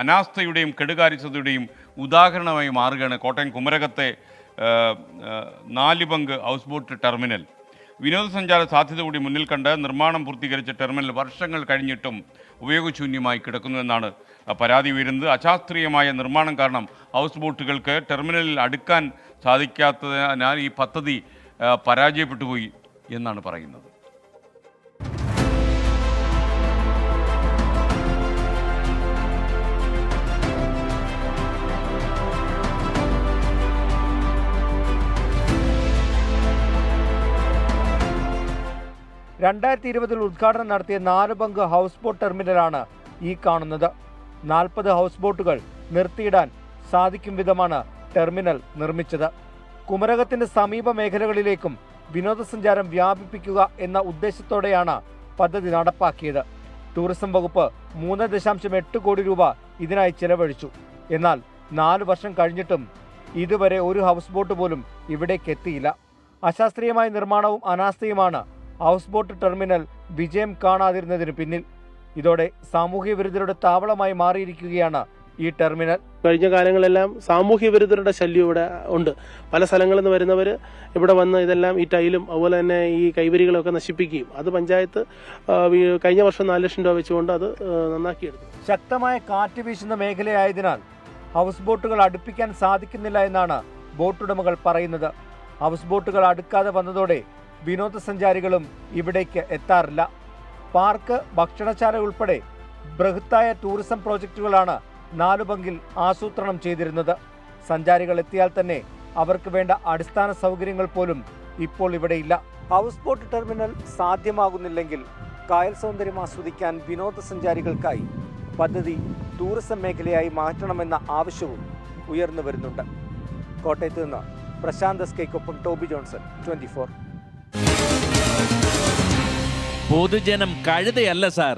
അനാസ്ഥയുടെയും കെടുകാര്യസ്ഥതയുടെയും ഉദാഹരണമായി മാറുകയാണ് കോട്ടയം കുമരകത്തെ നാല് പങ്ക് ഹൗസ് ബോട്ട് ടെർമിനൽ. വിനോദസഞ്ചാര സാധ്യത കൂടി മുന്നിൽ കണ്ട് നിർമ്മാണം പൂർത്തീകരിച്ച ടെർമിനൽ വർഷങ്ങൾ കഴിഞ്ഞിട്ടും ഉപയോഗശൂന്യമായി കിടക്കുന്നുവെന്നാണ് പരാതി ഉയരുന്നത്. അശാസ്ത്രീയമായ നിർമ്മാണം കാരണം ഹൗസ് ബോട്ടുകൾക്ക് ടെർമിനലിൽ അടുക്കാൻ സാധിക്കാത്തതിനാൽ ഈ പദ്ധതി പരാജയപ്പെട്ടുപോയി പരാജയപ്പെട്ടു പോയി എന്നാണ് പറയുന്നത്. രണ്ടായിരത്തി ഇരുപതിൽ ഉദ്ഘാടനം നടത്തിയ നാല് പങ്ക് ഹൗസ് ബോട്ട് ടെർമിനലാണ് ഈ കാണുന്നത്. നാൽപ്പത് ഹൗസ് ബോട്ടുകൾ നിർത്തിയിടാൻ സാധിക്കും വിധമാണ് ടെർമിനൽ നിർമ്മിച്ചത്. കുമരകത്തിന്റെ സമീപ മേഖലകളിലേക്കും വിനോദസഞ്ചാരം വ്യാപിപ്പിക്കുക എന്ന ഉദ്ദേശത്തോടെയാണ് പദ്ധതി നടപ്പാക്കിയത്. ടൂറിസം വകുപ്പ് മൂന്ന് ദശാംശം എട്ട് കോടി രൂപ ഇതിനായി ചെലവഴിച്ചു. എന്നാൽ നാല് വർഷം കഴിഞ്ഞിട്ടും ഇതുവരെ ഒരു ഹൗസ് ബോട്ട് പോലും ഇവിടേക്ക് എത്തിയില്ല. അശാസ്ത്രീയമായ നിർമ്മാണവും അനാസ്ഥയുമാണ് ഹൗസ് ബോട്ട് ടെർമിനൽ വിജയം കാണാതിരുന്നതിന് പിന്നിൽ. ഇതോടെ സാമൂഹ്യ വിരുദ്ധരുടെ താവളമായി മാറിയിരിക്കുകയാണ് ഈ ടെർമിനൽ. കഴിഞ്ഞ കാലങ്ങളെല്ലാം സാമൂഹ്യ വിരുദ്ധരുടെ ശല്യം ഇവിടെ ഉണ്ട്. പല സ്ഥലങ്ങളിൽ നിന്ന് വരുന്നവർ ഇവിടെ വന്ന് ഇതെല്ലാം ഈ ടൈലും അതുപോലെ തന്നെ ഈ കൈവരികളൊക്കെ നശിപ്പിക്കുകയും അത് പഞ്ചായത്ത് കഴിഞ്ഞ വർഷം നാല് ലക്ഷം രൂപ വെച്ചുകൊണ്ട് അത് നന്നാക്കിയെടുത്തു. ശക്തമായ കാറ്റ് വീശുന്ന മേഖലയായതിനാൽ ഹൗസ് ബോട്ടുകൾ അടുപ്പിക്കാൻ സാധിക്കുന്നില്ല എന്നാണ് ബോട്ടുടമകൾ പറയുന്നത്. ഹൗസ് ബോട്ടുകൾ അടുക്കാതെ വന്നതോടെ വിനോദസഞ്ചാരികളും ഇവിടേക്ക് എത്താറില്ല. പാർക്ക് ഭക്ഷണശാല ഉൾപ്പെടെ ബൃഹത്തായ ടൂറിസം പ്രോജക്റ്റുകളാണ് നാലു ബങ്കിൽ ആസൂത്രണം ചെയ്തിരുന്നത്. സഞ്ചാരികൾ എത്തിയാൽ തന്നെ അവർക്ക് വേണ്ട അടിസ്ഥാന സൗകര്യങ്ങൾ പോലും ഇപ്പോൾ ഇവിടെയില്ല. ഹൗസ് ബോട്ട് ടെർമിനൽ സാധ്യമാകുന്നില്ലെങ്കിൽ കായൽ സൗന്ദര്യം ആസ്വദിക്കാൻ വിനോദസഞ്ചാരികൾക്കായി പദ്ധതി ടൂറിസം മേഖലയായി മാറ്റണമെന്ന ആവശ്യവും ഉയർന്നു വരുന്നുണ്ട്. കോട്ടയത്ത് നിന്ന് പ്രശാന്ത് എസ് കെക്കൊപ്പം ടോബി ജോൺസൺ ട്വന്റി ഫോർ. പൊതുജനം കഴുതയല്ല സാർ.